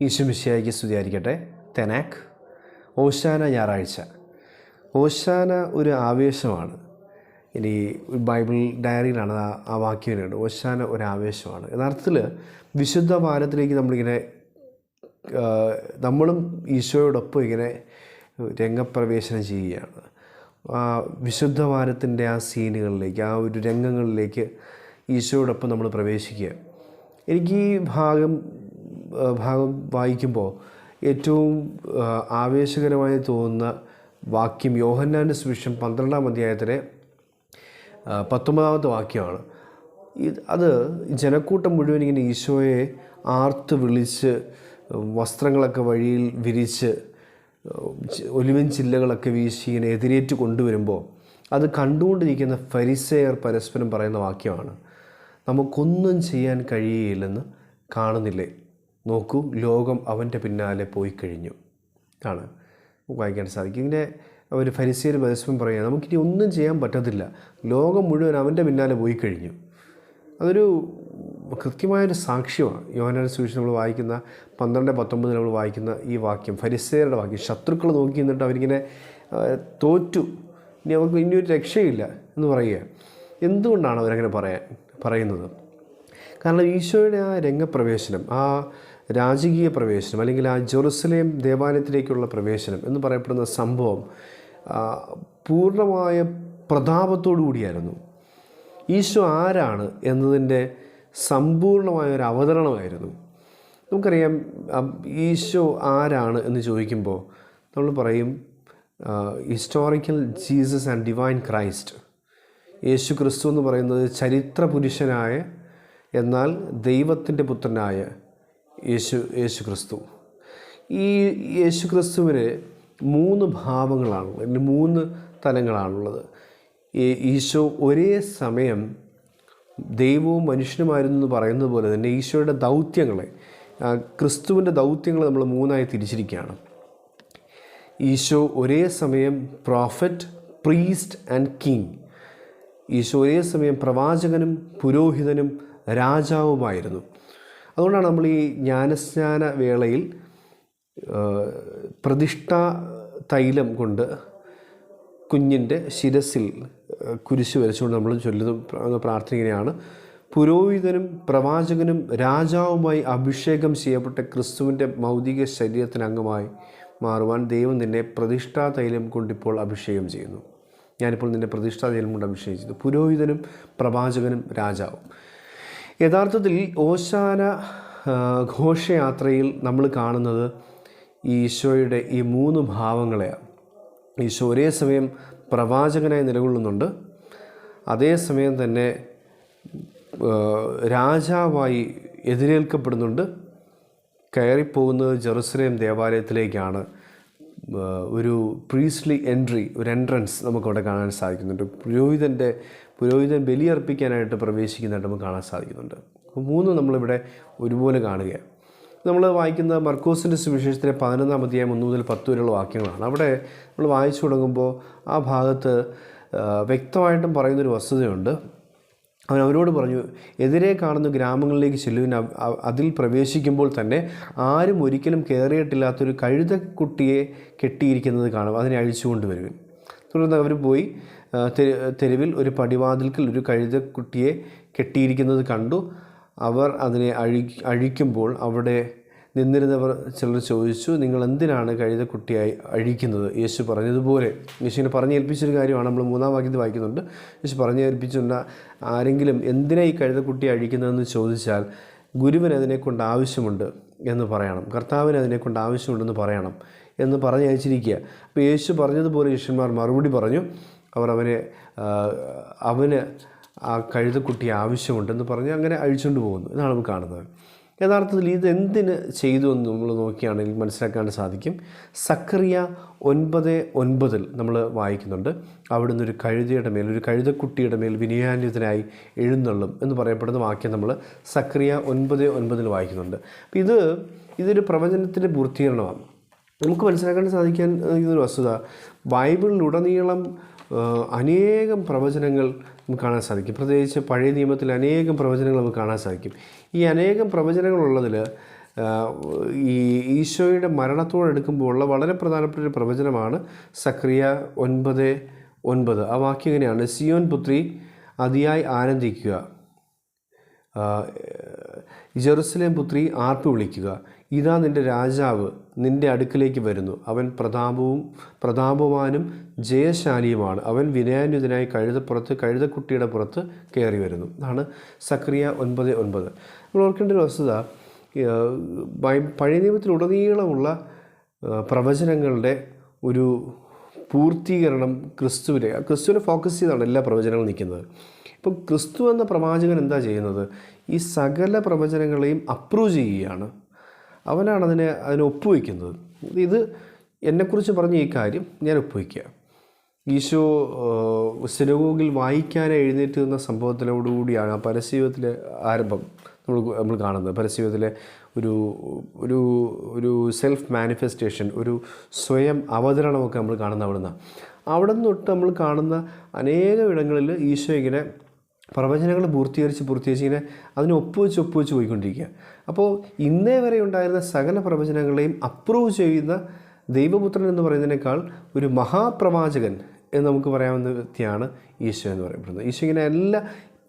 ഈശുമിശിയായിക്ക് സ്തുതിയായിരിക്കട്ടെ. തെനാക്ക് ഓശാന ഞായറാഴ്ച. ഓശാന ഒരു ആവേശമാണ്. ഇനി ബൈബിൾ ഡയറിയിലാണ് ആ വാക്യം വരുന്നത്. ഓശാന ഒരു ആവേശമാണ്. യഥാർത്ഥത്തിൽ വിശുദ്ധ വാരത്തിലേക്ക് നമ്മളിങ്ങനെ നമ്മളും ഈശോയോടൊപ്പം ഇങ്ങനെ രംഗപ്രവേശനം ചെയ്യുകയാണ്. ആ വിശുദ്ധ വാരത്തിന്റെ ആ സീനുകളിലേക്ക് ആ ഒരു രംഗങ്ങളിലേക്ക് ഈശോയോടൊപ്പം നമ്മൾ പ്രവേശിക്കുക എനിക്ക് ഈ ഭാഗം ഭാഗം വായിക്കുമ്പോൾ ഏറ്റവും ആവേശകരമായി തോന്നുന്ന വാക്യം യോഹന്നാന്റെ സുവിശേഷം പന്ത്രണ്ടാം അധ്യായത്തിലെ പത്തൊമ്പതാമത്തെ വാക്യമാണ്. അത് ജനക്കൂട്ടം മുഴുവൻ ഇങ്ങനെ ഈശോയെ ആർത്ത് വിളിച്ച് വസ്ത്രങ്ങളൊക്കെ വഴിയിൽ വിരിച്ച് ഒലിവൻ ചില്ലകളൊക്കെ വീശി ഇങ്ങനെ എതിരേറ്റ് കൊണ്ടുവരുമ്പോൾ അത് കണ്ടുകൊണ്ടിരിക്കുന്ന ഫരിസേയർ പരസ്പരം പറയുന്ന വാക്യമാണ്. നമുക്കൊന്നും ചെയ്യാൻ കഴിയുകയില്ലെന്ന് കാണുന്നില്ലേ? നോക്കൂ ലോകം അവന്റെ പിന്നാലെ പോയി കഴിഞ്ഞു. ആണ്. വായിക്കാൻ സാധിക്കും. ഇങ്ങനെ അവർ ഫരിസിയർ പരസ്പരം പറയുക നമുക്കിനി ഒന്നും ചെയ്യാൻ പറ്റത്തില്ല. ലോകം മുഴുവൻ അവന്റെ പിന്നാലെ പോയി കഴിഞ്ഞു. അതൊരു കൃത്യമായൊരു സാക്ഷ്യമാണ്. യോഹനാൻ സുവിശേഷം നമ്മൾ വായിക്കുന്ന പന്ത്രണ്ട് പത്തൊമ്പതിൽ നമ്മൾ വായിക്കുന്ന ഈ വാക്യം ഫരിസേരുടെ വാക്യം. ശത്രുക്കൾ നോക്കി നിന്നിട്ട് അവരിങ്ങനെ തോറ്റു. ഇനി അവർക്ക് ഇനി ഒരു രക്ഷയില്ല എന്ന് പറയുക. എന്തുകൊണ്ടാണ് അവരങ്ങനെ പറയാൻ പറയുന്നത്? കാരണം ഈശോയുടെ ആ രംഗപ്രവേശനം ആ രാജകീയ പ്രവേശനം അല്ലെങ്കിൽ ആ ജെറുസലേം ദേവാലയത്തിലേക്കുള്ള പ്രവേശനം എന്ന് പറയപ്പെടുന്ന സംഭവം പൂർണമായ പ്രതാപത്തോടു കൂടിയായിരുന്നു. ഈശോ ആരാണ് എന്നതിന്റെ സമ്പൂർണമായ ഒരു അവതരണമായിരുന്നു. നമുക്കറിയാം ഈശോ ആരാണ് എന്ന് ചോദിക്കുമ്പോൾ നമ്മൾ പറയും historical Jesus and divine Christ യേശു ക്രിസ്തു എന്ന് പറയുന്നത് ചരിത്ര പുരുഷനായ എന്നാൽ ദൈവത്തിന്റെ പുത്രനായ യേശു യേശു ക്രിസ്തു ഈ യേശു ക്രിസ്തുവിന് മൂന്ന് ഭാവങ്ങളാണുള്ളത് അല്ലെങ്കിൽ മൂന്ന് തലങ്ങളാണുള്ളത്. ഈശോ ഒരേ സമയം ദൈവവും മനുഷ്യനുമായിരുന്നു എന്ന് പറയുന്നത് പോലെ തന്നെ ഈശോയുടെ ദൗത്യങ്ങളെ ക്രിസ്തുവിന്റെ ദൗത്യങ്ങളെ നമ്മൾ മൂന്നായി തിരിച്ചിരിക്കുകയാണ്. ഈശോ ഒരേ സമയം prophet priest and king Isho ഒരേ സമയം പ്രവാചകനും പുരോഹിതനും രാജാവുമായിരുന്നു. അതുകൊണ്ടാണ് നമ്മൾ ഈ ജ്ഞാനസ്നാന വേളയിൽ പ്രതിഷ്ഠ തൈലം കൊണ്ട് കുഞ്ഞിന്റെ ശിരസിൽ കുരിശ് വരച്ചുകൊണ്ട് നമ്മൾ ചൊല്ലുന്ന പ്ര- പ്രാർത്ഥന ഇങ്ങനെയാണ് പുരോഹിതനും പ്രവാചകനും രാജാവുമായി അഭിഷേകം ചെയ്യപ്പെട്ട ക്രിസ്തുവിന്റെ ഭൗതിക ശരീരത്തിന് അംഗമായി മാറുവാൻ ദൈവം നിന്നെ പ്രതിഷ്ഠാ തൈലം കൊണ്ടിപ്പോൾ അഭിഷേകം ചെയ്യുന്നു. ഞാനിപ്പോൾ നിന്നെ പ്രതിഷ്ഠാ തൈലം കൊണ്ട് അഭിഷേകം ചെയ്തു പുരോഹിതനും പ്രവാചകനും രാജാവും. യഥാർത്ഥത്തിൽ ഓശാന ഘോഷയാത്രയിൽ നമ്മൾ കാണുന്നത് ഈശോയുടെ ഈ മൂന്ന് ഭാവങ്ങളെയാണ്. ഈശോ ഒരേ സമയം പ്രവാചകനായി നിലകൊള്ളുന്നുണ്ട്. അതേസമയം തന്നെ രാജാവായി എതിരേൽക്കപ്പെടുന്നുണ്ട്. കയറിപ്പോകുന്നത് ജെറുസലേം ദേവാലയത്തിലേക്കാണ് ഒരു പ്രീസ്ലി എൻട്രി ഒരു എൻട്രൻസ് നമുക്കവിടെ കാണാൻ സാധിക്കുന്നുണ്ട്. പുരോഹിതന്റെ പുരോഹിതൻ ബലിയർപ്പിക്കാനായിട്ട് പ്രവേശിക്കുന്നതായിട്ട് നമുക്ക് കാണാൻ സാധിക്കുന്നുണ്ട്. അപ്പോൾ മൂന്ന് നമ്മളിവിടെ ഒരുപോലെ കാണുകയാണ്. നമ്മൾ വായിക്കുന്ന മർക്കോസിന്റെ സുവിശേഷത്തിലെ പതിനൊന്നാം അധ്യായം ഒന്ന് മുതൽ പത്ത് വരെയുള്ള വാക്യങ്ങളാണ്. അവിടെ നമ്മൾ വായിച്ചു തുടങ്ങുമ്പോൾ ആ ഭാഗത്ത് വ്യക്തമായിട്ടും പറയുന്നൊരു വസ്തുതയുണ്ട്. അവൻ അവരോട് പറഞ്ഞു എതിരെ കാണുന്ന ഗ്രാമങ്ങളിലേക്ക് ചെല്ലുവിൻ. അതിൽ പ്രവേശിക്കുമ്പോൾ തന്നെ ആരും ഒരിക്കലും കയറിയിട്ടില്ലാത്തൊരു കഴുതക്കുട്ടിയെ കെട്ടിയിരിക്കുന്നത് കാണും. അതിനെ അഴിച്ചുകൊണ്ട് വരുവിൻ. തുടർന്ന് അവർ പോയി തെരുവിൽ ഒരു പടിവാതിൽക്കൽ ഒരു കഴുതക്കുട്ടിയെ കെട്ടിയിരിക്കുന്നത് കണ്ടു. അവർ അതിനെ അഴി അഴിക്കുമ്പോൾ അവിടെ നിന്നിരുന്നവർ ചിലർ ചോദിച്ചു നിങ്ങൾ എന്തിനാണ് കഴുതക്കുട്ടിയായി അഴിക്കുന്നത്? യേശു പറഞ്ഞതുപോലെ. യേശുവിനെ പറഞ്ഞ് ഏൽപ്പിച്ചൊരു കാര്യമാണ് നമ്മൾ മൂന്നാം വാക്യത്തിൽ വായിക്കുന്നുണ്ട്. യേശു പറഞ്ഞ് ഏൽപ്പിച്ചുകൊണ്ട് ആരെങ്കിലും എന്തിനാ ഈ കഴുതക്കുട്ടി അഴിക്കുന്നതെന്ന് ചോദിച്ചാൽ ഗുരുവിന് അതിനെക്കൊണ്ട് ആവശ്യമുണ്ട് എന്ന് പറയണം. കർത്താവിന് അതിനെക്കൊണ്ട് ആവശ്യമുണ്ടെന്ന് പറയണം എന്ന് പറഞ്ഞയച്ചിരിക്കുക. അപ്പോൾ യേശു പറഞ്ഞതുപോലെ ശിഷ്യന്മാർ മറുപടി പറഞ്ഞു. അവർ അവനെ അവന് ആ കഴുതക്കുട്ടി ആവശ്യമുണ്ടെന്ന് പറഞ്ഞ് അങ്ങനെ അഴിച്ചുകൊണ്ട് പോകുന്നു. എന്നാണ് നമ്മൾ കാണുന്നത്. യഥാർത്ഥത്തിൽ ഇത് എന്തിന് ചെയ്തു എന്ന് നമ്മൾ നോക്കിയാണെങ്കിൽ മനസ്സിലാക്കാൻ സാധിക്കും. സക്രിയ ഒൻപത് ഒൻപതിൽ നമ്മൾ വായിക്കുന്നുണ്ട്. അവിടുന്ന് ഒരു കഴുതയുടെ മേൽ ഒരു കഴുതക്കുട്ടിയുടെ മേൽ വിനയാന്വിതനായി എഴുന്നള്ളും എന്ന് പറയപ്പെടുന്ന വാക്യം നമ്മൾ സക്രിയ ഒൻപത് ഒൻപതിൽ വായിക്കുന്നുണ്ട്. അപ്പോൾ ഇത് ഇതൊരു പ്രവചനത്തിന്റെ പൂർത്തീകരണമാണ്. നമുക്ക് മനസ്സിലാക്കാൻ സാധിക്കാൻ ഇതൊരു വസ്തുത. ബൈബിളിലുടനീളം അനേകം പ്രവചനങ്ങൾ നമുക്ക് കാണാൻ സാധിക്കും. പ്രത്യേകിച്ച് പഴയ നിയമത്തിൽ അനേകം പ്രവചനങ്ങൾ നമുക്ക് കാണാൻ സാധിക്കും. ഈ അനേകം പ്രവചനങ്ങളുള്ളതിൽ ഈ ഈശോയുടെ മരണത്തോടെടുക്കുമ്പോൾ ഉള്ള വളരെ പ്രധാനപ്പെട്ട ഒരു പ്രവചനമാണ് സക്രിയ ഒൻപത് ഒൻപത്. ആ വാക്യം ഇങ്ങനെയാണ്. സിയോൻ പുത്രി അതിയായി ആനന്ദിക്കുക. ജെറുസലേം പുത്രി ആർപ്പ് വിളിക്കുക. ഇതാ നിന്റെ രാജാവ് നിന്റെ അടുക്കിലേക്ക് വരുന്നു. അവൻ പ്രതാപവും പ്രതാപവാനും ജയശാലിയുമാണ്. അവൻ വിനയാന്യുതനായി കഴുതപ്പുറത്ത് കഴുതക്കുട്ടിയുടെ പുറത്ത് കയറി വരുന്നു. അതാണ് സക്രിയ ഒൻപത് ഒൻപത്. നമ്മൾ ഓർക്കേണ്ട ഒരു വസ്തുത പഴയ നിയമത്തിലുടനീളമുള്ള പ്രവചനങ്ങളുടെ ഒരു പൂർത്തീകരണം ക്രിസ്തുവിനെ ക്രിസ്തുവിനെ ഫോക്കസ് ചെയ്താണ് എല്ലാ പ്രവചനങ്ങളും നിൽക്കുന്നത്. ഇപ്പം ക്രിസ്തു എന്ന പ്രവാചകൻ എന്താ ചെയ്യുന്നത്? ഈ സകല പ്രവചനങ്ങളെയും അപ്രൂവ് ചെയ്യുകയാണ്. അവനാണ് അതിനെ അതിനെ ഒപ്പുവയ്ക്കുന്നത്. ഇത് എന്നെക്കുറിച്ച് പറഞ്ഞ ഈ കാര്യം ഞാൻ ഒപ്പുവയ്ക്കുക. ഈശോ സിനഗോഗിൽ വായിക്കാനായി എഴുന്നേറ്റ് നിന്ന സംഭവത്തിലോടുകൂടിയാണ് ആ പരസ്യത്തിലെ ആരംഭം നമ്മൾ നമ്മൾ കാണുന്നത്. പരസ്യത്തിലെ ഒരു ഒരു ഒരു സെൽഫ് മാനിഫെസ്റ്റേഷൻ ഒരു സ്വയം അവതരണമൊക്കെ നമ്മൾ കാണുന്ന അവിടുന്ന്. അവിടെ നിന്ന് തൊട്ട് നമ്മൾ കാണുന്ന അനേകം ഇടങ്ങളിൽ ഈശോ ഇങ്ങനെ പ്രവചനങ്ങൾ പൂർത്തീകരിച്ച് പൂർത്തീകരിച്ച് ഇങ്ങനെ അതിനെ ഒപ്പുവെച്ച് ഒപ്പുവെച്ച് പോയിക്കൊണ്ടിരിക്കുക. അപ്പോൾ ഇന്നേ വരെ ഉണ്ടായിരുന്ന സകല പ്രവചനങ്ങളെയും അപ്രൂവ് ചെയ്യുന്ന ദൈവപുത്രൻ എന്ന് പറയുന്നതിനേക്കാൾ ഒരു മഹാപ്രവാചകൻ എന്ന് നമുക്ക് പറയാവുന്ന വ്യക്തിയാണ് ഈശോ എന്ന് പറയപ്പെടുന്നത്. ഈശോ ഇങ്ങനെ എല്ലാ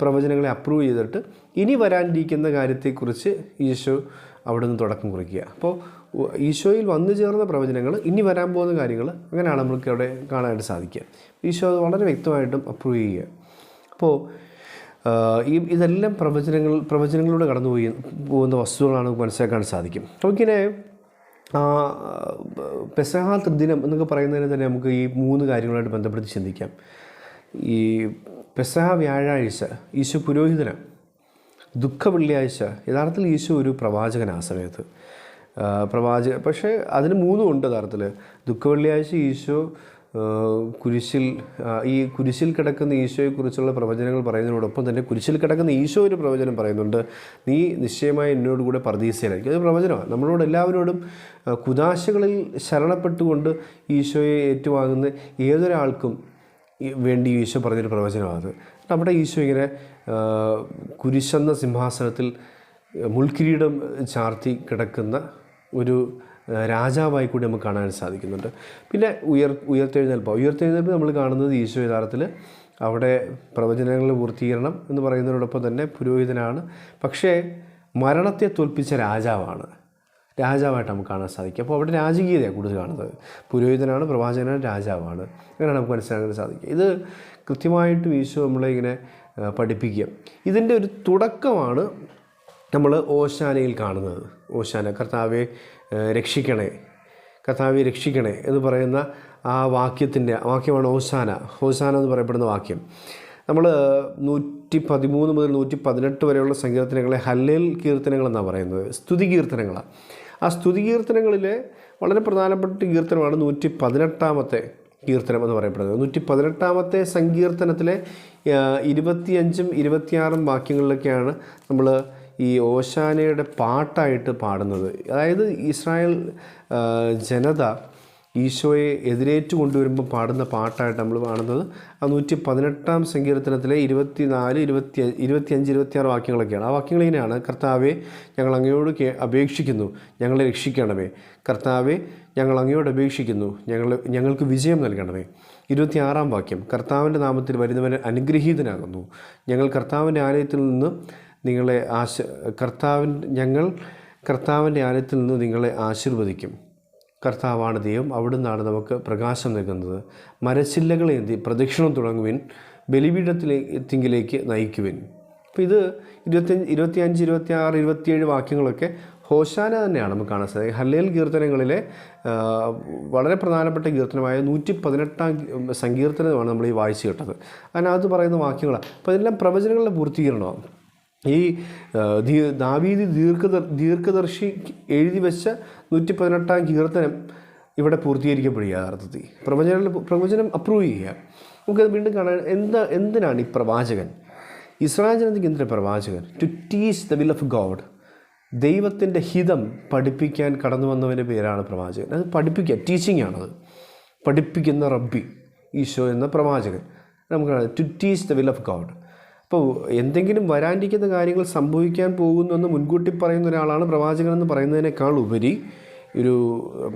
പ്രവചനങ്ങളെ അപ്രൂവ് ചെയ്തിട്ട് ഇനി വരാനിരിക്കുന്ന കാര്യത്തെക്കുറിച്ച് ഈശോ അവിടെ നിന്ന് തുടക്കം കുറിക്കുക. അപ്പോൾ ഈശോയിൽ വന്നു ചേർന്ന പ്രവചനങ്ങൾ ഇനി വരാൻ പോകുന്ന കാര്യങ്ങൾ അങ്ങനെയാണ് നമുക്ക് അവിടെ കാണാനായിട്ട് സാധിക്കുക. ഈശോ അത് വളരെ വ്യക്തമായിട്ടും അപ്രൂവ് ചെയ്യുക. അപ്പോൾ ഈ ഇതെല്ലാം പ്രവചനങ്ങൾ പ്രവചനങ്ങളിലൂടെ കടന്നുപോയി പോകുന്ന വസ്തുക്കളാണ് മനസ്സിലാക്കാൻ സാധിക്കും. അപ്പോൾ ഇങ്ങനെ പെസഹ ദിനം എന്നൊക്കെ പറയുന്നതിന് തന്നെ നമുക്ക് ഈ മൂന്ന് കാര്യങ്ങളായിട്ട് ബന്ധപ്പെടുത്തി ചിന്തിക്കാം. ഈ പെസഹ വ്യാഴാഴ്ച ഈശോ പുരോഹിതനാണ് ദുഃഖ വെള്ളിയാഴ്ച യഥാർത്ഥത്തിൽ ഈശോ ഒരു പ്രവാചകനാണ് ആ സമയത്ത്. പ്രവാചക പക്ഷേ അതിന് മൂന്നും ഉണ്ട് യഥാർത്ഥത്തിൽ ദുഃഖ വെള്ളിയാഴ്ച ഈശോ കുരിശിൽ ഈ കുരിശിൽ കിടക്കുന്ന ഈശോയെക്കുറിച്ചുള്ള പ്രവചനങ്ങൾ പറയുന്നതിനോടൊപ്പം തന്നെ കുരിശിൽ കിടക്കുന്ന ഈശോ ഒരു പ്രവചനം പറയുന്നുണ്ട്. നീ നിശ്ചയമായി എന്നോട് കൂടെ പർദീസയിലായിരിക്കും അത് പ്രവചനമാണ്. നമ്മളോട് എല്ലാവരോടും കുതാശകളിൽ ശരണപ്പെട്ടുകൊണ്ട് ഈശോയെ ഏറ്റുവാങ്ങുന്ന ഏതൊരാൾക്കും വേണ്ടി ഈശോ പറഞ്ഞൊരു പ്രവചനമാണ് നമ്മുടെ ഈശോ ഇങ്ങനെ കുരിശെന്ന സിംഹാസനത്തിൽ മുൾക്കിരീടം ചാർത്തി കിടക്കുന്ന ഒരു രാജാവായി കൂടി നമുക്ക് കാണാൻ സാധിക്കുന്നുണ്ട്. പിന്നെ ഉയർ ഉയർത്തെഴുന്നേൽപ്പ്. ഉയർത്തെഴുന്നേൽപ്പ് നമ്മൾ കാണുന്നത് ഈശോ യഥാർത്ഥത്തിൽ അവിടെ പ്രവചനങ്ങളുടെ പൂർത്തീകരണം എന്ന് പറയുന്നതിനോടൊപ്പം തന്നെ പുരോഹിതനാണ്. പക്ഷേ മരണത്തെ തോൽപ്പിച്ച രാജാവാണ്. രാജാവായിട്ട് നമുക്ക് കാണാൻ സാധിക്കും. അപ്പോൾ അവിടെ രാജകീയതയാണ് കൂടുതൽ കാണുന്നത്. പുരോഹിതനാണ് പ്രവാചകനാണ് രാജാവാണ്. അങ്ങനെയാണ് നമുക്ക് മനസ്സിലാക്കാൻ സാധിക്കുക. ഇത് കൃത്യമായിട്ടും ഈശോ നമ്മളെ ഇങ്ങനെ പഠിപ്പിക്കുക. ഇതിന്റെ ഒരു തുടക്കമാണ് നമ്മൾ ഓശാനയിൽ കാണുന്നത്. ഓശാന കർത്താവെ രക്ഷിക്കണേ. കഥാവി രക്ഷിക്കണേ എന്ന് പറയുന്ന ആ വാക്യത്തിന്റെ വാക്യമാണ് ഓസാന ഓസാന എന്ന് പറയപ്പെടുന്ന വാക്യം. നമ്മൾ നൂറ്റി പതിമൂന്ന് മുതൽ നൂറ്റി പതിനെട്ട് വരെയുള്ള സങ്കീർത്തനങ്ങളെ ഹല്ലേൽ കീർത്തനങ്ങൾ എന്നാണ് പറയുന്നത്. സ്തുതി കീർത്തനങ്ങളാണ് ആ സ്തുതി കീർത്തനങ്ങളിലെ വളരെ പ്രധാനപ്പെട്ട കീർത്തനമാണ് നൂറ്റി പതിനെട്ടാമത്തെ കീർത്തനം എന്ന് പറയപ്പെടുന്നത്. നൂറ്റി പതിനെട്ടാമത്തെ സങ്കീർത്തനത്തിലെ ഇരുപത്തിയഞ്ചും ഇരുപത്തിയാറും വാക്യങ്ങളിലൊക്കെയാണ് നമ്മൾ ഈ ഓശാനയുടെ പാട്ടായിട്ട് പാടുന്നത്. അതായത് ഇസ്രായേൽ ജനത ഈശോയെ എതിരേറ്റു കൊണ്ടുവരുമ്പോൾ പാടുന്ന പാട്ടായിട്ട് നമ്മൾ കാണുന്നത്. ആ നൂറ്റി പതിനെട്ടാം സങ്കീർത്തനത്തിലെ ഇരുപത്തി നാല് ഇരുപത്തി ഇരുപത്തിയഞ്ച് ഇരുപത്തിയാറ് വാക്യങ്ങളൊക്കെയാണ്. ആ വാക്യങ്ങൾ ഇങ്ങനെയാണ്. കർത്താവെ ഞങ്ങൾ അങ്ങയോട് അപേക്ഷിക്കുന്നു. ഞങ്ങളെ രക്ഷിക്കണമേ. കർത്താവെ ഞങ്ങൾ അങ്ങയോട് അപേക്ഷിക്കുന്നു. ഞങ്ങൾ ഞങ്ങൾക്ക് വിജയം നൽകണമേ. ഇരുപത്തിയാറാം വാക്യം. കർത്താവിന്റെ നാമത്തിൽ വരുന്നവൻ അനുഗ്രഹീതനാകുന്നു. ഞങ്ങൾ കർത്താവിന്റെ ആലയത്തിൽ നിന്ന് നിങ്ങളെ ആശ കർത്താവിൻ ഞങ്ങൾ കർത്താവിന്റെ ആലയത്തിൽ നിന്ന് നിങ്ങളെ ആശീർവദിക്കും. കർത്താവാണ് ദൈവം. അവിടുന്നാണ് നമുക്ക് പ്രകാശം നൽകുന്നത്. മരച്ചില്ലകൾ എന്തി പ്രദക്ഷിണം തുടങ്ങുവിൻ. ബലിപീഠത്തിലെത്തിങ്കിലേക്ക് നയിക്കുവിൻ. അപ്പോൾ ഇത് ഇരുപത്തഞ്ച് ഇരുപത്തിയഞ്ച് ഇരുപത്തി ആറ് ഇരുപത്തിയേഴ് വാക്യങ്ങളൊക്കെ ഹോശാന തന്നെയാണ് നമുക്ക് കാണാൻ സാധിക്കുക ഹല്ലേൽ കീർത്തനങ്ങളിലെ വളരെ പ്രധാനപ്പെട്ട കീർത്തനമായ നൂറ്റി പതിനെട്ടാം സങ്കീർത്തനമാണ് നമ്മൾ ഈ വായിച്ചു കേട്ടത്. അതിനകത്ത് പറയുന്ന വാക്യങ്ങളാണ്. അപ്പോൾ ഇതെല്ലാം പ്രവചനങ്ങളുടെ പൂർത്തീകരണമാണ്. ഈ ദാവീദ് ദീർഘദർ ദീർഘദർശി എഴുതി വെച്ച നൂറ്റി പതിനെട്ടാം കീർത്തനം ഇവിടെ പൂർത്തീകരിക്കപ്പെടുക യഥാർത്ഥത്തിൽ. പ്രവചന പ്രവചനം അപ്രൂവ് ചെയ്യുക. നമുക്കത് വീണ്ടും കാണാൻ എന്താ എന്തിനാണ് ഈ പ്രവാചകൻ? ഇസ്രായേൽ ജനതയ്ക്ക് എന്തിനാണ് പ്രവാചകൻ? To teach the will of God ദൈവത്തിന്റെ ഹിതം പഠിപ്പിക്കാൻ കടന്നു വന്നവന്റെ പേരാണ് പ്രവാചകൻ. അത് പഠിപ്പിക്കുക ടീച്ചിങ് ആണത്. പഠിപ്പിക്കുന്ന റബ്ബി ഈശോ എന്ന പ്രവാചകൻ. നമുക്ക് to teach the will of God അപ്പോൾ എന്തെങ്കിലും വരാനിരിക്കുന്ന കാര്യങ്ങൾ സംഭവിക്കാൻ പോകുന്നു എന്ന് മുൻകൂട്ടി പറയുന്ന ഒരാളാണ് പ്രവാചകൻ എന്ന് പറയുന്നതിനേക്കാൾ ഉപരി ഒരു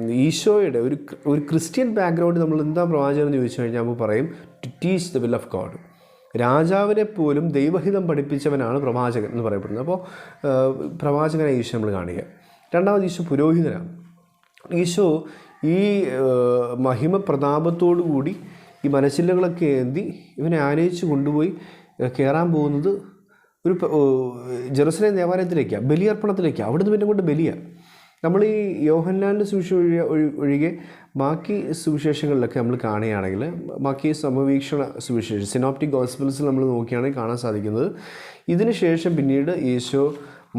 ഈശോയുടെ ഒരു ഒരു ക്രിസ്ത്യൻ ബാക്ക്ഗ്രൗണ്ട് നമ്മൾ എന്താ പ്രവാചകൻ എന്ന് ചോദിച്ചു കഴിഞ്ഞാൽ നമ്മൾ പറയും to teach the will of God രാജാവിനെ പോലും ദൈവഹിതം പഠിപ്പിച്ചവനാണ് പ്രവാചകൻ എന്ന് പറയപ്പെടുന്നത്. അപ്പോൾ പ്രവാചകനെ ഈശോ നമ്മൾ കാണുക. രണ്ടാമത് ഈശോ പുരോഹിതനാണ്. ഈശോ ഈ മഹിമ പ്രതാപത്തോടു കൂടി ഈ മനസ്സില്ലകളൊക്കെ ഏന്തി ഇവനെ ആനയിച്ച് കൊണ്ടുപോയി കയറാൻ പോകുന്നത് ഒരു ജെറുസലേം ദേവാലയത്തിലേക്കാണ് ബലിയർപ്പണത്തിലേക്കാണ് അവിടുന്ന് പിന്നെ കൊണ്ട് ബലിയാണ് നമ്മൾ ഈ യോഹന്നാന്റെ സുവിശേഷം ഒഴികെ ഒഴി- ഒഴികെ ബാക്കി സുവിശേഷങ്ങളിലൊക്കെ നമ്മൾ കാണുകയാണെങ്കിൽ ബാക്കി സമവീക്ഷണ സുവിശേഷം സിനോപ്റ്റിക് ഗോസ്പിൾസിൽ നമ്മൾ നോക്കുകയാണെങ്കിൽ കാണാൻ സാധിക്കുന്നത്. ഇതിന് ശേഷം പിന്നീട് ഈശോ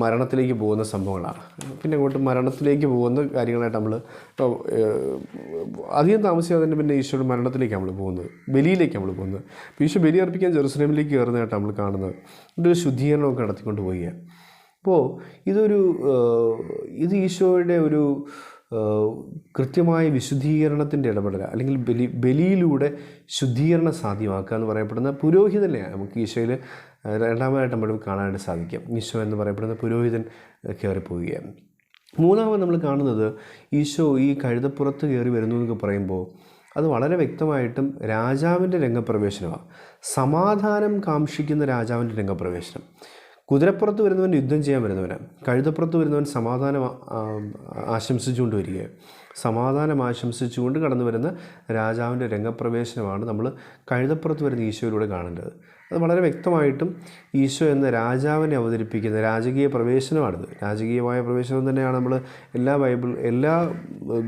മരണത്തിലേക്ക് പോകുന്ന സംഭവങ്ങളാണ്. പിന്നെ അങ്ങോട്ട് മരണത്തിലേക്ക് പോകുന്ന കാര്യങ്ങളായിട്ട് നമ്മൾ ഇപ്പോൾ, അധികം താമസിയാതെ തന്നെ പിന്നെ ഈശോയുടെ മരണത്തിലേക്ക് നമ്മൾ പോകുന്നത് ബലിയിലേക്ക് നമ്മൾ പോകുന്നത്. അപ്പോൾ ഈശോ ബലി അർപ്പിക്കാൻ ജെറുസലേമിലേക്ക് കയറുന്നതായിട്ട് നമ്മൾ കാണുന്നത്. ഒരു ശുദ്ധീകരണമൊക്കെ നടത്തിക്കൊണ്ട് പോവുകയാണ്. അപ്പോൾ ഇതൊരു ഇത് ഈശോയുടെ ഒരു കൃത്യമായ വിശുദ്ധീകരണത്തിന്റെ ഇടപെടൽ അല്ലെങ്കിൽ ബലി ബലിയിലൂടെ ശുദ്ധീകരണം സാധ്യമാക്കുക എന്ന് പറയപ്പെടുന്ന പുരോഹിതനെയാണ് നമുക്ക് ഈശോയിൽ രണ്ടാമതായിട്ട് നമ്മൾ കാണാനായിട്ട് സാധിക്കും. ഈശോ എന്ന് പറയപ്പെടുന്ന പുരോഹിതൻ കയറിപ്പോവുകയാണ് മൂന്നാമത് നമ്മൾ കാണുന്നത് ഈശോ ഈ കഴുതപ്പുറത്ത് കയറി വരുന്നു എന്നൊക്കെ പറയുമ്പോൾ അത് വളരെ വ്യക്തമായിട്ടും രാജാവിന്റെ രംഗപ്രവേശനമാണ്. സമാധാനം കാക്ഷിക്കുന്ന രാജാവിന്റെ രംഗപ്രവേശനം. കുതിരപ്പുറത്ത് വരുന്നവൻ യുദ്ധം ചെയ്യാൻ വരുന്നവനാണ് കഴുതപ്പുറത്ത് വരുന്നവൻ സമാധാനം ആശംസിച്ചുകൊണ്ട് വരികയാണ്. സമാധാനം ആശംസിച്ചുകൊണ്ട് കടന്നു വരുന്ന രാജാവിന്റെ രംഗപ്രവേശനമാണ് നമ്മൾ കഴുതപ്പുറത്ത് വരുന്ന ഈശോയിലൂടെ കാണേണ്ടത്. അത് വളരെ വ്യക്തമായിട്ടും ഈശോ എന്ന രാജാവിനെ അവതരിപ്പിക്കുന്ന രാജകീയ പ്രവേശനമാണിത്. രാജകീയമായ പ്രവേശനം തന്നെയാണ് നമ്മൾ എല്ലാ ബൈബിൾ എല്ലാ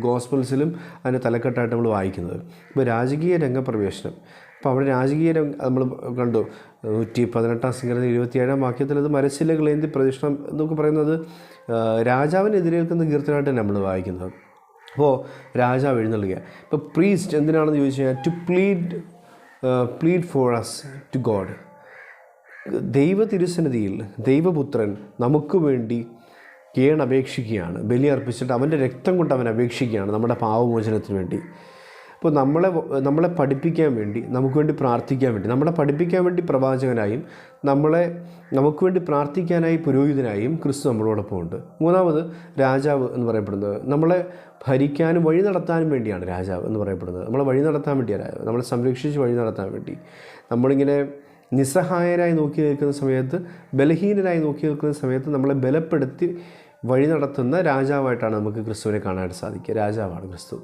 ഗോസ്പൽസിലും അതിന്റെ തലക്കെട്ടായിട്ട് നമ്മൾ വായിക്കുന്നത്. ഇപ്പോൾ രാജകീയ രംഗപ്രവേശനം. അപ്പോൾ അവിടെ രാജകീയ നമ്മൾ കണ്ടു നൂറ്റി പതിനെട്ടാം സംഘടന ഇരുപത്തിയേഴാം വാക്യത്തിൽ അത് മരച്ചില്ലകളേന്തി പ്രദക്ഷിണം എന്നൊക്കെ പറയുന്നത് രാജാവിനെതിരേൽക്കുന്ന കീർത്തനായിട്ട് നമ്മൾ വായിക്കുന്നത്. അപ്പോൾ രാജാവ് എഴുന്നള്ളുക. ഇപ്പോൾ പ്രീസ്റ്റ് എന്തിനാണെന്ന് ചോദിച്ചു കഴിഞ്ഞാൽ to plead plead for us to God ദൈവ തിരുസന്നിധിയിൽ ദൈവപുത്രൻ നമുക്ക് വേണ്ടി കേണപേക്ഷിക്കുകയാണ്. ബലി അർപ്പിച്ചിട്ട് അവന്റെ രക്തം കൊണ്ട് അവൻ അപേക്ഷിക്കുകയാണ് നമ്മുടെ പാവമോചനത്തിന് വേണ്ടി. അപ്പോൾ നമ്മളെ നമ്മളെ പഠിപ്പിക്കാൻ വേണ്ടി നമുക്ക് വേണ്ടി പ്രാർത്ഥിക്കാൻ വേണ്ടി നമ്മളെ പഠിപ്പിക്കാൻ വേണ്ടി പ്രവാചകനായും നമ്മളെ നമുക്ക് വേണ്ടി പ്രാർത്ഥിക്കാനായി പുരോഹിതനായും ക്രിസ്തു നമ്മളോടൊപ്പം ഉണ്ട്. മൂന്നാമത് രാജാവ് എന്ന് പറയപ്പെടുന്നത്. നമ്മളെ ഭരിക്കാനും വഴി നടത്താനും വേണ്ടിയാണ് രാജാവ് എന്ന് പറയപ്പെടുന്നത്. നമ്മളെ വഴി നടത്താൻ വേണ്ടിയാണ് നമ്മളെ സംരക്ഷിച്ച് വഴി നടത്താൻ വേണ്ടി. നമ്മളിങ്ങനെ നിസ്സഹായരായി നോക്കി നിൽക്കുന്ന സമയത്ത് ബലഹീനരായി നോക്കി നിൽക്കുന്ന സമയത്ത് നമ്മളെ ബലപ്പെടുത്തി വഴി നടത്തുന്ന രാജാവായിട്ടാണ് നമുക്ക് ക്രിസ്തുവിനെ കാണാനായിട്ട് സാധിക്കുക. രാജാവാണ് ക്രിസ്തു.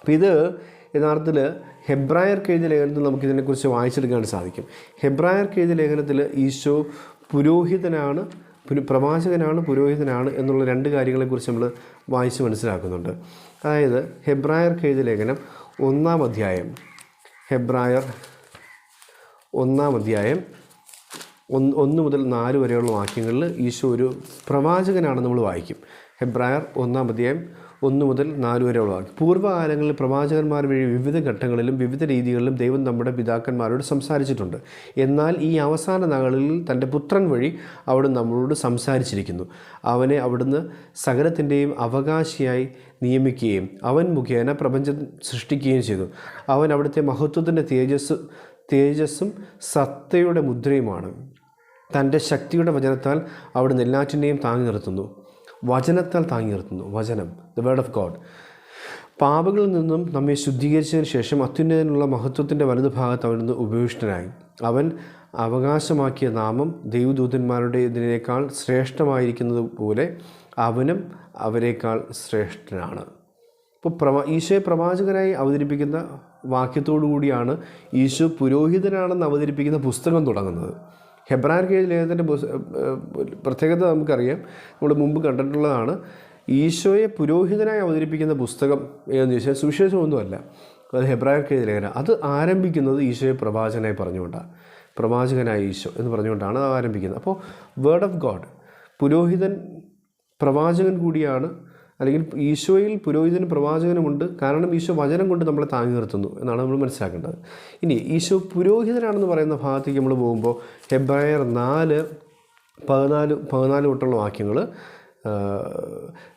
അപ്പോൾ ഇത് യഥാർത്ഥത്തിൽ ഹെബ്രായർ എഴുതിയ ലേഖനത്തിൽ നമുക്ക് ഇതിനെക്കുറിച്ച് വായിച്ചെടുക്കാൻ സാധിക്കും. ഹെബ്രായർ എഴുതിയ ലേഖനത്തിൽ ഈശോ പുരോഹിതനാണ് പുരു- പ്രവാചകനാണ് പുരോഹിതനാണ് എന്നുള്ള രണ്ട് കാര്യങ്ങളെക്കുറിച്ച് നമ്മൾ വായിച്ച് മനസ്സിലാക്കുന്നുണ്ട്. അതായത് ഹെബ്രായർ എഴുതിയ ലേഖനം ഒന്നാം അധ്യായം. ഹെബ്രായർ ഒന്നാം അധ്യായം ഒന്ന് ഒന്ന് മുതൽ നാല് വരെയുള്ള വാക്യങ്ങളിൽ ഈശോ ഒരു പ്രവാചകനാണ് നമ്മൾ വായിക്കും. ഹെബ്രായർ ഒന്നാം അധ്യായം ഒന്ന് മുതൽ നാല് വരെയുള്ള വാക്യം പൂർവകാലങ്ങളിൽ പ്രവാചകന്മാർ വഴി വിവിധ ഘട്ടങ്ങളിലും വിവിധ രീതികളിലും ദൈവം നമ്മുടെ പിതാക്കന്മാരോട് സംസാരിച്ചിട്ടുണ്ട്. എന്നാൽ ഈ അവസാന നാളിൽ തന്റെ പുത്രൻ വഴി അവിടുന്ന് നമ്മളോട് സംസാരിച്ചിരിക്കുന്നു. അവനെ അവിടുന്ന് സകലത്തിന്റെയും അവകാശിയായി നിയമിക്കുകയും അവൻ മുഖേന പ്രപഞ്ചം സൃഷ്ടിക്കുകയും ചെയ്തു. അവൻ അവിടുത്തെ മഹത്വത്തിന്റെ തേജസ് തേജസ്സും സത്തയുടെ മുദ്രയുമാണ്. തന്റെ ശക്തിയുടെ വചനത്താൽ അവിടുന്ന് എല്ലാറ്റിനെയും താങ്ങി നിർത്തുന്നു. വചനത്താൽ താങ്ങി നിർത്തുന്നു വചനം ദ വേർഡ് ഓഫ് ഗോഡ് പാപങ്ങളിൽ നിന്നും നമ്മെ ശുദ്ധീകരിച്ചതിന് ശേഷം അത്യുന്നതിനുള്ള മഹത്വത്തിന്റെ വലതുഭാഗത്ത് ഭാഗത്ത് അവിടുന്ന് ഉപവിഷ്ടനായി. അവൻ അവകാശമാക്കിയ നാമം ദൈവദൂതന്മാരുടെ ഇതിനേക്കാൾ ശ്രേഷ്ഠമായിരിക്കുന്നത് പോലെ അവനും അവരെക്കാൾ ശ്രേഷ്ഠനാണ്. ഇപ്പോൾ പ്രവാ ഈശോയെ പ്രവാചകനായി അവതരിപ്പിക്കുന്ന വാക്യത്തോടു കൂടിയാണ് ഈശോ പുരോഹിതനാണെന്ന് അവതരിപ്പിക്കുന്ന പുസ്തകം തുടങ്ങുന്നത്. ഹെബ്രാൻ കേജ് ലേഖനത്തിന്റെ പ്രത്യേകത നമുക്കറിയാം. നമ്മൾ മുമ്പ് കണ്ടിട്ടുള്ളതാണ്. ഈശോയെ പുരോഹിതനായി അവതരിപ്പിക്കുന്ന പുസ്തകം ഏതെന്ന് ചോദിച്ചാൽ സുവിശേഷമൊന്നുമല്ല. അത് ഹെബ്രാർക്കിയ ലേഖനം അത് ആരംഭിക്കുന്നത് ഈശോയെ പ്രവാചകനായി പറഞ്ഞുകൊണ്ടാണ്. പ്രവാചകനായ ഈശോ എന്ന് പറഞ്ഞുകൊണ്ടാണ് അത് ആരംഭിക്കുന്നത്. അപ്പോൾ വേർഡ് ഓഫ് ഗോഡ് പുരോഹിതൻ പ്രവാചകൻ കൂടിയാണ് അല്ലെങ്കിൽ ഈശോയിൽ പുരോഹിതനും പ്രവാചകനുമുണ്ട്. കാരണം ഈശോ വചനം കൊണ്ട് നമ്മളെ താങ്ങി നിർത്തുന്നു എന്നാണ് നമ്മൾ മനസ്സിലാക്കേണ്ടത്. ഇനി ഈശോ പുരോഹിതനാണെന്ന് പറയുന്ന ഭാഗത്തേക്ക് നമ്മൾ പോകുമ്പോൾ ഹെബ്രായർ നാല് പതിനാല് പതിനാല് തൊട്ടുള്ള വാക്യങ്ങൾ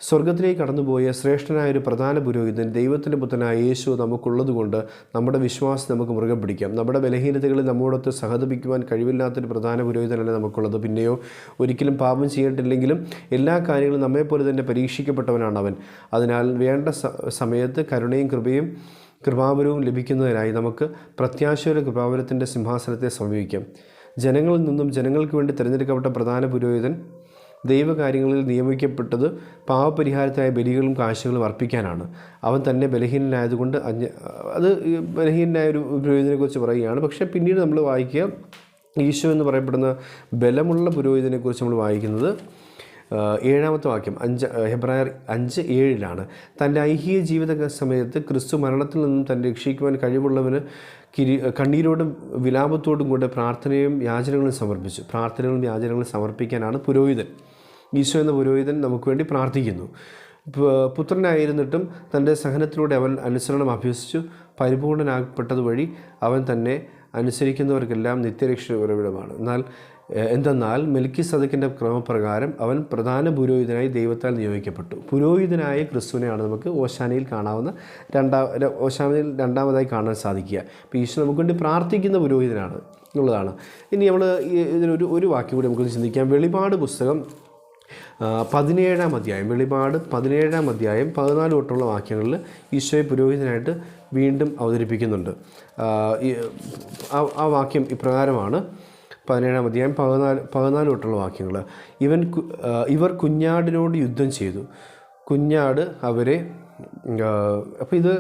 സ്വർഗത്തിലേക്ക് കടന്നുപോയ ശ്രേഷ്ഠനായ ഒരു പ്രധാന പുരോഹിതൻ ദൈവത്തിന്റെ പുത്രനായ യേശു നമുക്കുള്ളതുകൊണ്ട് നമ്മുടെ വിശ്വാസം നമുക്ക് മുറുകെ പിടിക്കാം. നമ്മുടെ ബലഹീനതകളിൽ നമ്മോടൊത്ത് സഹതപിക്കുവാൻ കഴിവില്ലാത്തൊരു പ്രധാന പുരോഹിതനല്ല നമുക്കുള്ളത്. പിന്നെയോ ഒരിക്കലും പാപം ചെയ്തിട്ടില്ലെങ്കിലും എല്ലാ കാര്യങ്ങളും നമ്മെപ്പോലെ തന്നെ പരീക്ഷിക്കപ്പെട്ടവനാണ് അവൻ അതിനാൽ വേണ്ട സമയത്ത് കരുണയും കൃപയും കൃപാവരവും ലഭിക്കുന്നതിനായി നമുക്ക് പ്രത്യാശയുടെ കൃപാപുരത്തിന്റെ സിംഹാസനത്തെ സമീപിക്കാം. ജനങ്ങളിൽ നിന്നും ജനങ്ങൾക്ക് വേണ്ടി തിരഞ്ഞെടുക്കപ്പെട്ട പ്രധാന പുരോഹിതൻ ദൈവകാര്യങ്ങളിൽ നിയമിക്കപ്പെട്ടത് പാവപരിഹാരത്തിനായ ബലികളും കാശുകളും അർപ്പിക്കാനാണ്. അവൻ തന്നെ ബലഹീനനായതുകൊണ്ട് അഞ്ച് അത് ബലഹീനനായ ഒരു പുരോഹിതനെക്കുറിച്ച് പറയുകയാണ്. പക്ഷേ പിന്നീട് നമ്മൾ വായിക്കുക ഈശോ എന്ന് പറയപ്പെടുന്ന ബലമുള്ള പുരോഹിതനെക്കുറിച്ച് നമ്മൾ വായിക്കുന്നത് ഏഴാമത്തെ വാക്യം അഞ്ച് ഹെബ്രായർ അഞ്ച് ഏഴിലാണ്. തന്റെ ഐഹിക ജീവിത സമയത്ത് ക്രിസ്തു മരണത്തിൽ നിന്നും തന്നെ രക്ഷിക്കുവാൻ കഴിവുള്ളവന് കിരി കണ്ണീരോടും വിലാപത്തോടും കൂടെ പ്രാർത്ഥനയും യാചനകളും സമർപ്പിച്ചു. പ്രാർത്ഥനകളും യാചനകളും സമർപ്പിക്കാനാണ് പുരോഹിതൻ. ഈശോ എന്ന പുരോഹിതൻ നമുക്ക് വേണ്ടി പ്രാർത്ഥിക്കുന്നു. പുത്രനായിരുന്നിട്ടും തന്റെ സഹനത്തിലൂടെ അവൻ അനുസരണം അഭ്യസിച്ചു. പരിപൂർണനാകപ്പെട്ടത് വഴി അവൻ തന്നെ അനുസരിക്കുന്നവർക്കെല്ലാം നിത്യരക്ഷ ഉറവിടമാണ്. എന്നാൽ എന്തെന്നാൽ മെൽക്കി സദക്കിന്റെ ക്രമപ്രകാരം അവൻ പ്രധാന പുരോഹിതനായി ദൈവത്താൽ നിയോഗിക്കപ്പെട്ടു. പുരോഹിതനായ ക്രിസ്തുവിനെയാണ് നമുക്ക് ഓശാനയിൽ കാണാവുന്ന രണ്ടാം ഓശാനയിൽ രണ്ടാമതായി കാണാൻ സാധിക്കുക. അപ്പോൾ ഈശോ നമുക്ക് വേണ്ടി പ്രാർത്ഥിക്കുന്ന പുരോഹിതനാണ് എന്നുള്ളതാണ്. ഇനി നമ്മൾ ഇതിനൊരു ഒരു വാക്യം കൂടി നമുക്ക് ചിന്തിക്കാം. വെളിപാട് പുസ്തകം പതിനേഴാം അധ്യായം വെളിപാട് പതിനേഴാം അധ്യായം പതിനാല് തൊട്ടുള്ള വാക്യങ്ങളിൽ ഈശോയെ പുരോഹിതനായിട്ട് വീണ്ടും അവതരിപ്പിക്കുന്നുണ്ട്. ആ, വാക്യം ഇപ്രകാരമാണ്. പതിനേഴാം അധ്യായം പതിനാല് പതിനാല് തൊട്ടുള്ള വാക്യങ്ങൾ. ഇവൻ ഇവർ കുഞ്ഞാടിനോട് യുദ്ധം ചെയ്തു. കുഞ്ഞാട് അവരെ അപ്പോൾ ഇത്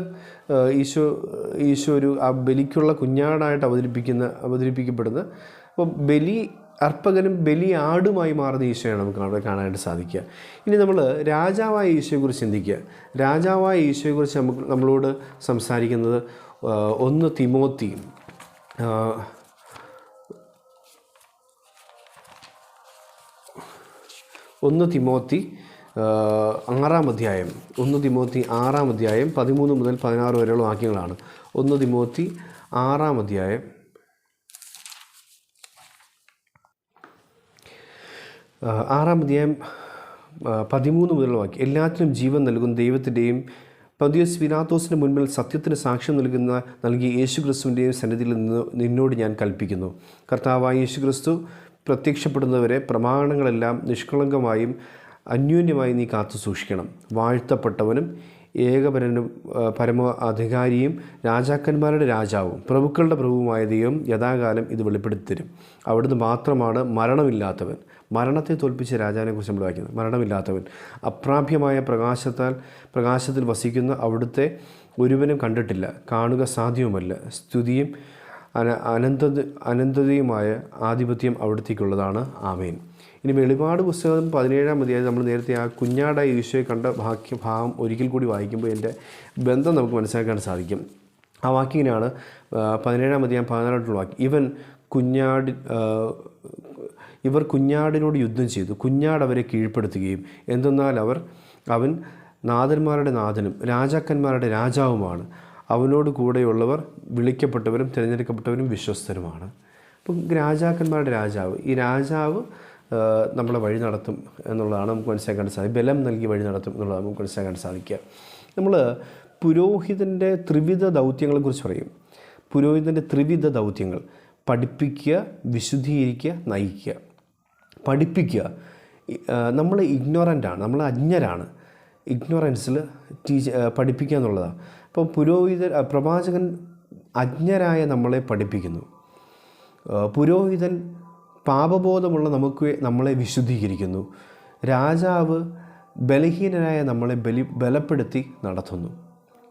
ഈശോ ഈശോ ഒരു ആ ബലിക്കുള്ള കുഞ്ഞാടായിട്ട് അവതരിപ്പിക്കുന്ന അവതരിപ്പിക്കപ്പെടുന്ന അപ്പോൾ ബലി അർപ്പകനും ബലി ആടുമായി മാറുന്ന ഈശോയാണ് നമുക്ക് അവിടെ കാണാനായിട്ട് സാധിക്കുക. ഇനി നമ്മൾ രാജാവായ ഈശോയെക്കുറിച്ച് ചിന്തിക്കുക. രാജാവായ ഈശോയെക്കുറിച്ച് നമുക്ക് നമ്മളോട് സംസാരിക്കുന്നത് ഒന്ന് തിമോത്തി ഒന്ന് തിമോത്തി ആറാം അധ്യായം ഒന്ന് തിമോത്തി ആറാം അധ്യായം പതിമൂന്ന് മുതൽ പതിനാറ് വരെയുള്ള വാക്യങ്ങളാണ്. ഒന്ന് തിമോത്തി ആറാം അധ്യായം ആ, ആറാം അധ്യായം പതിമൂന്ന് മുതലുള്ള വാക്യം. എല്ലാത്തിനും ജീവൻ നൽകുന്ന ദൈവത്തിന്റെയും പതിയ വിനാത്തോസിന് മുൻപിൽ സത്യത്തിന് സാക്ഷ്യം നൽകുന്ന നൽകിയ യേശു ക്രിസ്തുവിന്റെയും സന്നിധിയിൽ നിന്ന് നിന്നോട് ഞാൻ കൽപ്പിക്കുന്നു. കർത്താവായ യേശു ക്രിസ്തു പ്രത്യക്ഷപ്പെടുന്നവരെ പ്രമാണങ്ങളെല്ലാം നിഷ്കളങ്കമായും അന്യോന്യമായി നീ കാത്തു സൂക്ഷിക്കണം വാഴ്ത്തപ്പെട്ടവനും ഏകപരനും പരമ അധികാരിയും രാജാക്കന്മാരുടെ രാജാവും. പ്രഭുക്കളുടെ പ്രഭുവുമായ ദൈവം യഥാകാലം ഇത് വെളിപ്പെടുത്തി തരും അവിടുന്ന് മാത്രമാണ് മരണമില്ലാത്തവൻ. മരണത്തെ തോൽപ്പിച്ച രാജാവിനെക്കുറിച്ച് നമ്മൾ വായിക്കുന്നത് മരണമില്ലാത്തവൻ. അപ്രാപ്യമായ പ്രകാശത്താൽ പ്രകാശത്തിൽ വസിക്കുന്ന അവിടുത്തെ ഒരുവനും കണ്ടിട്ടില്ല. കാണുക സാധ്യവുമല്ല സ്തുതിയും അന അനന്ത അനന്തതയുമായ ആധിപത്യം അവിടത്തേക്കുള്ളതാണ്. ആമേൻ. ഇനി വെളിപാട് പുസ്തകം പതിനേഴാം അധ്യായം നമ്മൾ നേരത്തെ ആ കുഞ്ഞാടായ ഈശോയെ കണ്ട വാക്യ ഭാഗം ഒരിക്കൽ കൂടി വായിക്കുമ്പോൾ എന്റെ ബന്ധം നമുക്ക് മനസ്സിലാക്കാൻ സാധിക്കും. ആ വാക്യങ്ങനെയാണ് പതിനേഴാം അധ്യായം പതിനാലായിട്ടുള്ള വാക്യം. ഇവൻ കുഞ്ഞാടി ഇവർ കുഞ്ഞാടിനോട് യുദ്ധം ചെയ്തു. കുഞ്ഞാട് അവരെ കീഴ്പ്പെടുത്തുകയും എന്തെന്നാൽ അവർ അവൻ നാഥന്മാരുടെ നാഥനും രാജാക്കന്മാരുടെ രാജാവുമാണ്. അവനോട് കൂടെയുള്ളവർ വിളിക്കപ്പെട്ടവരും തിരഞ്ഞെടുക്കപ്പെട്ടവരും വിശ്വസ്തരുമാണ്. അപ്പം രാജാക്കന്മാരുടെ രാജാവ് ഈ രാജാവ് നമ്മളെ വഴി നടത്തും എന്നുള്ളതാണ് നമുക്ക് മനസ്സിലാക്കാൻ സാധിക്കും ബലം നൽകി വഴി നടത്തും എന്നുള്ളതാണ് നമുക്ക് മനസ്സിലാക്കാൻ സാധിക്കുക നമ്മൾ പുരോഹിതന്റെ ത്രിവിധ ദൗത്യങ്ങളെക്കുറിച്ച് പറയും. പുരോഹിതന്റെ ത്രിവിധ ദൗത്യങ്ങൾ. പഠിപ്പിക്കുക വിശുദ്ധീകരിക്കുക നയിക്കുക. പഠിപ്പിക്കുക. നമ്മൾ ഇഗ്നോറന്റാണ് നമ്മൾ അജ്ഞരാണ്. ഇഗ്നോറൻസിൽ ടീച്ച് പഠിപ്പിക്കുക എന്നുള്ളതാണ് അപ്പോൾ പുരോഹിതൻ പ്രവാചകൻ അജ്ഞരായ നമ്മളെ പഠിപ്പിക്കുന്നു. പുരോഹിതൻ പാപബോധമുള്ള നമുക്ക് നമ്മളെ വിശുദ്ധീകരിക്കുന്നു. രാജാവ് ബലഹീനരായ നമ്മളെ ബലി ബലപ്പെടുത്തി നടത്തുന്നു.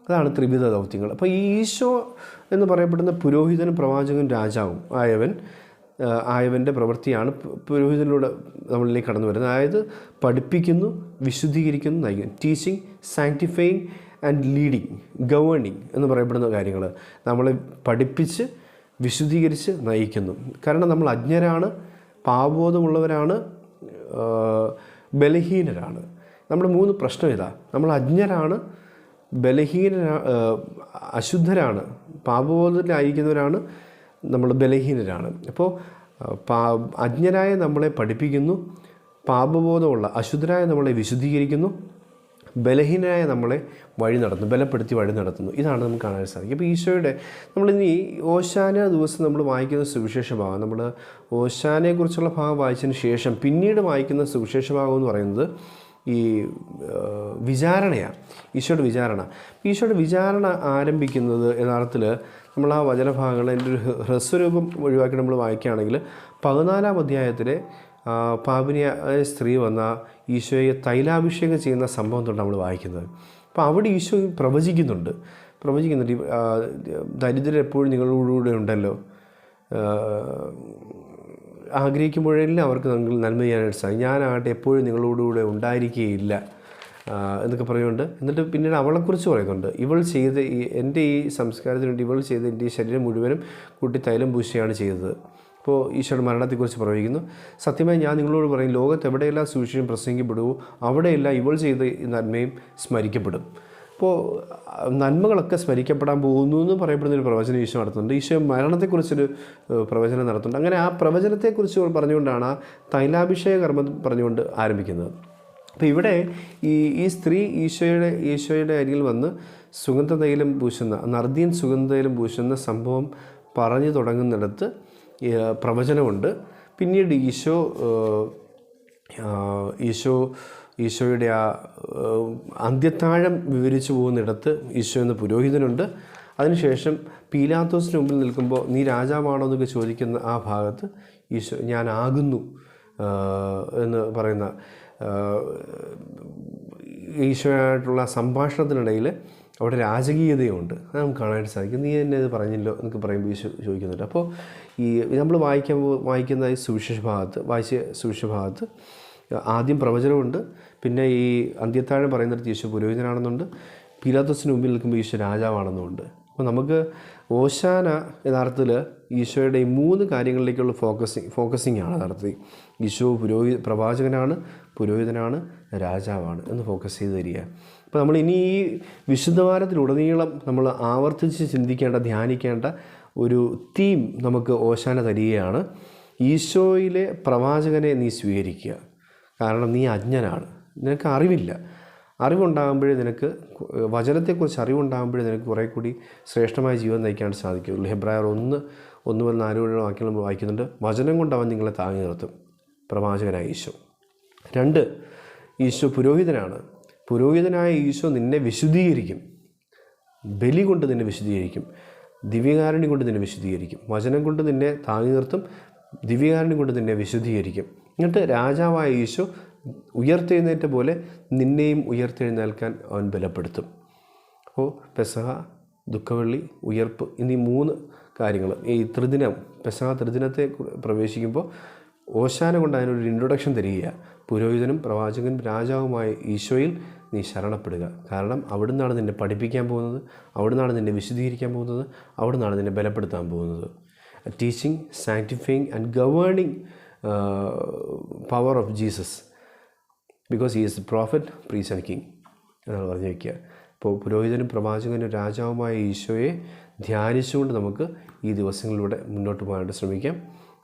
അതാണ് ത്രിവിധ ദൗത്യങ്ങൾ. അപ്പോൾ ഈ ഈശോ എന്ന് പറയപ്പെടുന്ന പുരോഹിതനും പ്രവാചകനും രാജാവും ആയവൻ ആയവന്റെ പ്രവൃത്തിയാണ് പുരോഹിതനിലൂടെ നമ്മളിലേക്ക് കടന്നു വരുന്നത്. അതായത് പഠിപ്പിക്കുന്നു വിശുദ്ധീകരിക്കുന്നു നയിക്കുന്നു. Teaching sanctifying and leading governing എന്ന് പറയപ്പെടുന്ന കാര്യങ്ങൾ നമ്മളെ പഠിപ്പിച്ച് വിശുദ്ധീകരിച്ച് നയിക്കുന്നു. കാരണം നമ്മൾ അജ്ഞരാണ് പാവബോധമുള്ളവരാണ് ബലഹീനരാണ്. നമ്മുടെ മൂന്ന് പ്രശ്നം ഇതാ. നമ്മൾ അജ്ഞരാണ് ബലഹീന അശുദ്ധരാണ് പാപബോധത്തിലായിരിക്കുന്നവരാണ് നമ്മൾ ബലഹീനരാണ്. അപ്പോൾ പാ അജ്ഞരായ നമ്മളെ പഠിപ്പിക്കുന്നു പാപബോധമുള്ള അശുദ്ധരായ നമ്മളെ വിശുദ്ധീകരിക്കുന്നു ബലഹീനരായ നമ്മളെ വഴി നടത്തുന്നു ബലപ്പെടുത്തി വഴി നടത്തുന്നു. ഇതാണ് നമുക്ക് കാണാൻ സാധിക്കും അപ്പോൾ ഈശോയുടെ നമ്മളിനി ഓശാന ദിവസം നമ്മൾ വായിക്കുന്ന സുവിശേഷ ഭാഗം നമ്മൾ ഓശാനയെക്കുറിച്ചുള്ള ഭാഗം വായിച്ചതിന് ശേഷം പിന്നീട് വായിക്കുന്ന സുവിശേഷ ഭാഗം എന്ന് പറയുന്നത് ഈ വിചാരണയാണ്. ഈശോയുടെ വിചാരണ. ഈശോയുടെ വിചാരണ ആരംഭിക്കുന്നത് യഥാർത്ഥത്തിൽ നമ്മൾ ആ വചനഭാഗങ്ങൾ എന്റെ ഒരു ഹ്ര- ഹ്രസ്വരൂപം ഒഴിവാക്കി നമ്മൾ വായിക്കുകയാണെങ്കിൽ പതിനാലാം അധ്യായത്തിലെ പാപിനിയായ സ്ത്രീ വന്ന ഈശോയെ തൈലാഭിഷേകം ചെയ്യുന്ന സംഭവം തൊട്ട് നമ്മൾ വായിക്കുന്നത്. അപ്പോൾ അവിടെ ഈശോ പ്രവചിക്കുന്നുണ്ട്. പ്രവചിക്കുന്നുണ്ട്. ദരിദ്രർ എപ്പോഴും നിങ്ങളോടുകൂടെ ഉണ്ടല്ലോ. ആഗ്രഹിക്കുമ്പോഴെല്ലാം അവർക്ക് നിങ്ങൾ നന്മ ചെയ്യാനായിട്ട് സാധിക്കും. ഞാനാകട്ടെ എപ്പോഴും നിങ്ങളോടുകൂടെ ഉണ്ടായിരിക്കുകയില്ല എന്നൊക്കെ പറയുന്നുണ്ട്. എന്നിട്ട് പിന്നീട് അവളെക്കുറിച്ച് പറയുന്നുണ്ട്. ഇവൾ ചെയ്ത് എന്റെ ഈ സംസ്കാരത്തിന് ഇവൾ ചെയ്ത് എന്റെ ഈ ശരീരം മുഴുവനും കൂട്ടി തൈലം പൂശയാണ് ചെയ്തത്. അപ്പോൾ ഈശോയുടെ മരണത്തെക്കുറിച്ച് പ്രവചിക്കുന്നു സത്യമായി ഞാൻ നിങ്ങളോട് പറയും ലോകത്ത് എവിടെയെല്ലാം സുവിശേഷം പ്രസംഗിക്കപ്പെടുവോ അവിടെയെല്ലാം ഇവൾ ചെയ്ത നന്മയും സ്മരിക്കപ്പെടും. അപ്പോൾ നന്മകളൊക്കെ സ്മരിക്കപ്പെടാൻ പോകുന്നു എന്ന് പറയപ്പെടുന്ന ഒരു പ്രവചനം ഈശോ നടത്തുന്നുണ്ട്. ഈശോ മരണത്തെക്കുറിച്ചൊരു പ്രവചനം നടത്തുന്നുണ്ട്. അങ്ങനെ ആ പ്രവചനത്തെക്കുറിച്ച് പറഞ്ഞുകൊണ്ടാണ് തൈലാഭിഷേക കർമ്മം പറഞ്ഞുകൊണ്ട് ആരംഭിക്കുന്നത്. അപ്പോൾ ഇവിടെ ഈ ഈ സ്ത്രീ ഈശോയുടെ ഈശോയുടെ അരികിൽ വന്ന് സുഗന്ധതൈലം പൂശുന്ന നർദീൻ സുഗന്ധതൈലം പൂശുന്ന സംഭവം പറഞ്ഞു തുടങ്ങുന്നിടത്ത് പ്രവചനമുണ്ട്. പിന്നീട് ഈശോ ഈശോ ഈശോയുടെ ആ അന്ത്യത്താഴം വിവരിച്ചു പോകുന്നിടത്ത് ഈശോ എന്ന പുരോഹിതനുണ്ട്. അതിനുശേഷം പീലാത്തോസിന് മുമ്പിൽ നിൽക്കുമ്പോൾ നീ രാജാവാണോ എന്നൊക്കെ ചോദിക്കുന്ന ആ ഭാഗത്ത് ഈശോ ഞാനാകുന്നു എന്ന് പറയുന്ന ഈശോയായിട്ടുള്ള സംഭാഷണത്തിനിടയിൽ അവിടെ രാജകീയതയുണ്ട്. അത് നമുക്ക് കാണാനായിട്ട് സാധിക്കും. നീ എന്നെ ഇത് പറഞ്ഞല്ലോ എന്നൊക്കെ പറയുമ്പോൾ ഈശോ ചോദിക്കുന്നുണ്ട്. അപ്പോൾ ഈ നമ്മൾ വായിക്കാൻ പോ- വായിക്കുന്ന ഈ സുവിശേഷ ഭാഗത്ത് വായിച്ച സുവിശേഷ ഭാഗത്ത് ആദ്യം പ്രവചനമുണ്ട്. പിന്നെ ഈ അന്ത്യത്താഴം പറയുന്നിടത്ത് ഈശോ പുരോഹിതനാണെന്നുണ്ട്. പീലാത്തോസിന് മുമ്പിൽ നിൽക്കുമ്പോൾ ഈശോ രാജാവാണെന്നുണ്ട് അപ്പോൾ നമുക്ക് ഓശാന യഥാർത്ഥത്തിൽ ഈശോയുടെ ഈ മൂന്ന് കാര്യങ്ങളിലേക്കുള്ള ഫോക്കസിങ് ഫോക്കസിങ് ആണ് യഥാർത്ഥത്തിൽ. ഈശോ പുരോഹി പ്രവാചകനാണ് പുരോഹിതനാണ് രാജാവാണ് എന്ന് ഫോക്കസ് ചെയ്ത് തരിക അപ്പോൾ നമ്മൾ ഇനി ഈ വിശുദ്ധവാരത്തിലുടനീളം നമ്മൾ ആവർത്തിച്ച് ചിന്തിക്കേണ്ട ധ്യാനിക്കേണ്ട ഒരു തീം നമുക്ക് ഓശാന തരികയാണ്. ഈശോയിലെ പ്രവാചകനെ നീ സ്വീകരിക്കുക. കാരണം നീ അജ്ഞനാണ്. നിനക്ക് അറിവില്ല. അറിവുണ്ടാകുമ്പോഴേ നിനക്ക് വചനത്തെക്കുറിച്ച് അറിവുണ്ടാകുമ്പോഴേ നിനക്ക് കുറേ കൂടി ശ്രേഷ്ഠമായ ജീവൻ നയിക്കാൻ സാധിക്കുകയുള്ളൂ ഹെബ്രായർ ഒന്ന് ഒന്ന് മുതൽ നാല് വരെയുള്ള വാക്യങ്ങൾ വായിക്കുന്നുണ്ട്. വചനം കൊണ്ട് അവൻ നിങ്ങളെ താങ്ങി നിർത്തും. പ്രവാചകനായ ഈശോ. രണ്ട് ഈശോ പുരോഹിതനാണ്. പുരോഹിതനായ ഈശോ നിന്നെ വിശുദ്ധീകരിക്കും. ബലി കൊണ്ട് നിന്നെ വിശുദ്ധീകരിക്കും. ദിവ്യകാരുണ്യം കൊണ്ട് നിന്നെ വിശുദ്ധീകരിക്കും. വചനം കൊണ്ട് നിന്നെ താങ്ങി നിർത്തും. ദിവ്യകാരുണ്യം കൊണ്ട് നിന്നെ വിശുദ്ധീകരിക്കും. എന്നിട്ട് രാജാവായ ഈശോ ഉയർത്തെഴുന്നേറ്റ പോലെ നിന്നെയും ഉയർത്തെഴുന്നേൽക്കാൻ അവൻ ബലപ്പെടുത്തും. അപ്പോൾ പെസഹ ദുഃഖവെള്ളി ഉയർപ്പ് എന്നീ മൂന്ന് കാര്യങ്ങൾ ഈ ത്രിദിനം പെസഹ ത്രിദിനത്തെ പ്രവേശിക്കുമ്പോൾ ഓശാന കൊണ്ട് അതിനൊരു ഇൻട്രൊഡക്ഷൻ തരിക പുരോഹിതനും പ്രവാചകനും രാജാവുമായ ഈശോയിൽ നീ ശരണപ്പെടുക. കാരണം അവിടുന്നാണ് നിന്നെ പഠിപ്പിക്കാൻ പോകുന്നത് അവിടുന്നാണ് നിന്നെ വിശദീകരിക്കാൻ പോകുന്നത് അവിടുന്നാണ് നിന്നെ ബലപ്പെടുത്താൻ പോകുന്നത്. Teaching sanctifying and governing power of Jesus because ഈ is prophet priest and king എന്നാണ് പറഞ്ഞു വയ്ക്കുക അപ്പോൾ പുരോഹിതനും പ്രവാചകനും രാജാവുമായ ഈശോയെ ധ്യാനിച്ചുകൊണ്ട് നമുക്ക് ഈ ദിവസങ്ങളിലൂടെ മുന്നോട്ട് പോകാനായിട്ട് ശ്രമിക്കാം.